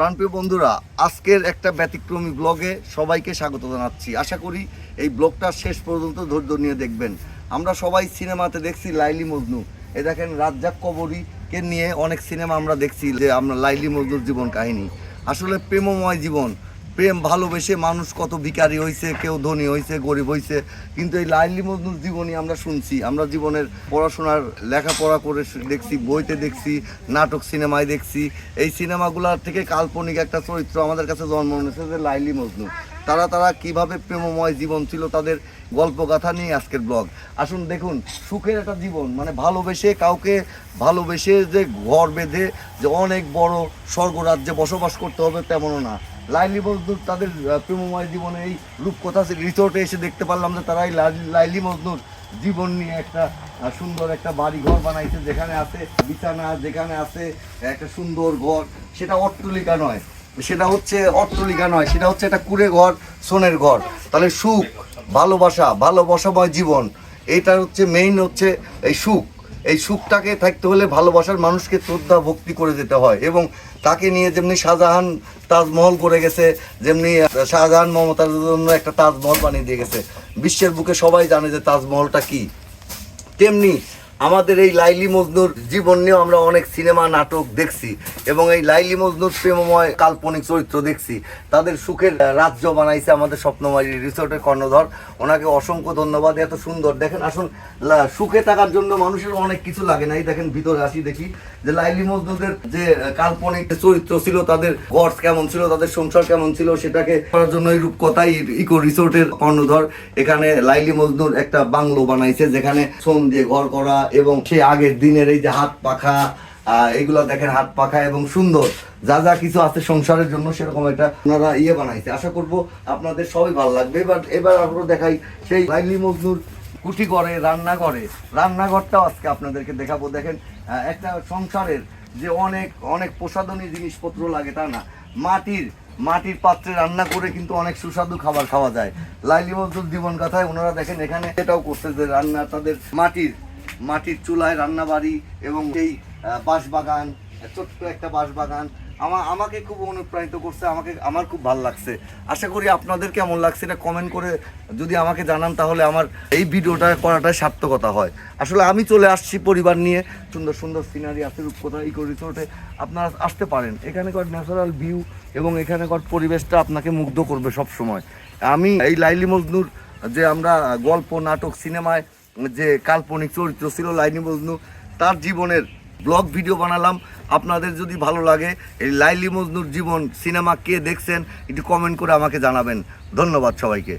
প্রাণপ্রিয় বন্ধুরা, আজকের একটা ব্যতিক্রমী ব্লগে সবাইকে স্বাগত জানাচ্ছি। আশা করি এই ব্লগটা শেষ পর্যন্ত ধৈর্য নিয়ে দেখবেন। আমরা সবাই সিনেমাতে দেখছি লাইলি মজনু। এ দেখেন রাজ্জাক কবরীকে নিয়ে অনেক সিনেমা আমরা দেখছি যে আমরা লাইলি মজনুর জীবন কাহিনী। আসলে প্রেমময় জীবন। প্রেম ভালোবেসে মানুষ কত ভিখারি হয়েছে কেউ ধনী হয়েছে গরিব হয়েছে কিন্তু এই লাইলি মজনুর জীবনী আমরা শুনছি, আমরা জীবনের পড়াশোনার লেখাপড়া করে দেখছি, বইতে দেখছি, নাটক সিনেমায় দেখছি। এই সিনেমাগুলোর থেকে কাল্পনিক একটা চরিত্র আমাদের কাছে জন্ম নিয়েছে যে লাইলি মজনু। তারা তারা কীভাবে প্রেমময় জীবন ছিল তাদের গল্পগাথা নিয়ে আজকের ব্লগ। আসুন দেখুন, সুখের একটা জীবন মানে ভালোবেসে কাউকে, ভালোবেসে যে ঘর বেঁধে যে অনেক বড় স্বর্গরাজ্যে বসবাস করতে হবে তেমনও না। লাইলি মজদুর তাদের প্রেমময় জীবনে এই রূপকথা রিসোর্টে এসে দেখতে পারলাম যে তারা এই লাইলি- মজদুর জীবন নিয়ে একটা সুন্দর একটা বাড়ি ঘর বানাইছে, যেখানে আছে বিছানা, যেখানে আছে একটা সুন্দর ঘর। সেটা অট্টলিকা নয়, সেটা হচ্ছে অট্টলিকা নয়, সেটা হচ্ছে একটা কুড়ে ঘর, সোনের ঘর। তাহলে সুখ, ভালোবাসা, ভালোবাসাময় জীবন এইটা হচ্ছে মেইন হচ্ছে এই সুখ। এই সুখটাকে থাকতে হলে ভালোবাসার মানুষকে শ্রদ্ধা, ভক্তি করে যেতে হয় এবং তাকে নিয়ে যেমনি শাহজাহান তাজমহল করে গেছে, যেমনি শাহজাহান মমতার জন্য একটা তাজমহল বানিয়ে দিয়ে গেছে। বিশ্বের বুকে সবাই জানে যে তাজমহলটা কি। তেমনি আমাদের এই লাইলি মজনুর জীবন নিয়েও আমরা অনেক সিনেমা, নাটক দেখছি এবং এই লাইলি মজনুর প্রেমময় কাল্পনিক চরিত্র দেখছি। তাদের সুখের রাজ্য বানাইছে আমাদের স্বপ্নমারি রিসোর্টের কর্ণধর। ওনাকে অসংখ্য ধন্যবাদ, এত সুন্দর। দেখেন, আসুন সুখে থাকার জন্য মানুষের অনেক কিছু লাগে না। এই দেখেন, ভিতরে আসি দেখি। যে লাইলি মজনুদের যে কাল্পনিক চরিত্র ছিল, তাদের গড় কেমন ছিল, তাদের সংসার কেমন ছিল, সেটাকে করার জন্য এই রূপকথাই ইকো রিসোর্টের কর্ণধর এখানে লাইলি মজনুর একটা বাংলো বানাইছে, যেখানে সোম দিয়ে ঘর করা এবং সে আগের দিনের এই যে হাত পাখা এগুলো দেখেন হাত পাখা এবং সুন্দর। যা যা কিছু আছে সংসারের জন্য সেরকম একটা ওনারা ইয়ে বানাইছে। আশা করব আপনাদের সবই ভালো লাগবে এবার এবার আমরা দেখাই সেই লাইলি মজনুর কুটি করে, রান্না করে। রান্নাঘরটাও আজকে আপনাদেরকে দেখাবো। দেখেন একটা সংসারের যে অনেক অনেক প্রসাধনী জিনিসপত্র লাগে, তা না? মাটির মাটির পাত্রে রান্না করে কিন্তু অনেক সুস্বাদু খাবার খাওয়া যায়। লাইলি মজদুর জীবন কথায় ওনারা দেখেন এখানে এটাও করছে যে রান্না, তাদের মাটির মাটির চুলায় রান্না বাড়ি এবং সেই বাঁশ বাগান ছোট্ট একটা বাঁশ বাগান আমা আমাকে খুব অনুপ্রাণিত করছে, আমাকে, আমার খুব ভালো লাগছে। আশা করি আপনাদের কেমন লাগছে এটা কমেন্ট করে যদি আমাকে জানান, তাহলে আমার এই ভিডিওটা করাটা সার্থকতা হয়। আসলে আমি চলে আসছি পরিবার নিয়ে। সুন্দর সুন্দর সিনারি আছে, রূপকথা, ইকো রিসোর্টে। আপনারা আসতে পারেন। এখানে এখানেকার ন্যাচারাল ভিউ এবং এখানে এখানেকার পরিবেশটা আপনাকে মুগ্ধ করবে সব সময় আমি এই লাইলি মজনুর যে আমরা গল্প, নাটক, সিনেমায় যে কাল্পনিক চরিত্র ছিল লাইলি মজনু, তার জীবনের ব্লগ ভিডিও বানালাম। আপনাদের যদি ভালো লাগে, এই লাইলি মজনুর জীবন সিনেমা কে দেখছেন, একটু কমেন্ট করে আমাকে জানাবেন। ধন্যবাদ সবাইকে।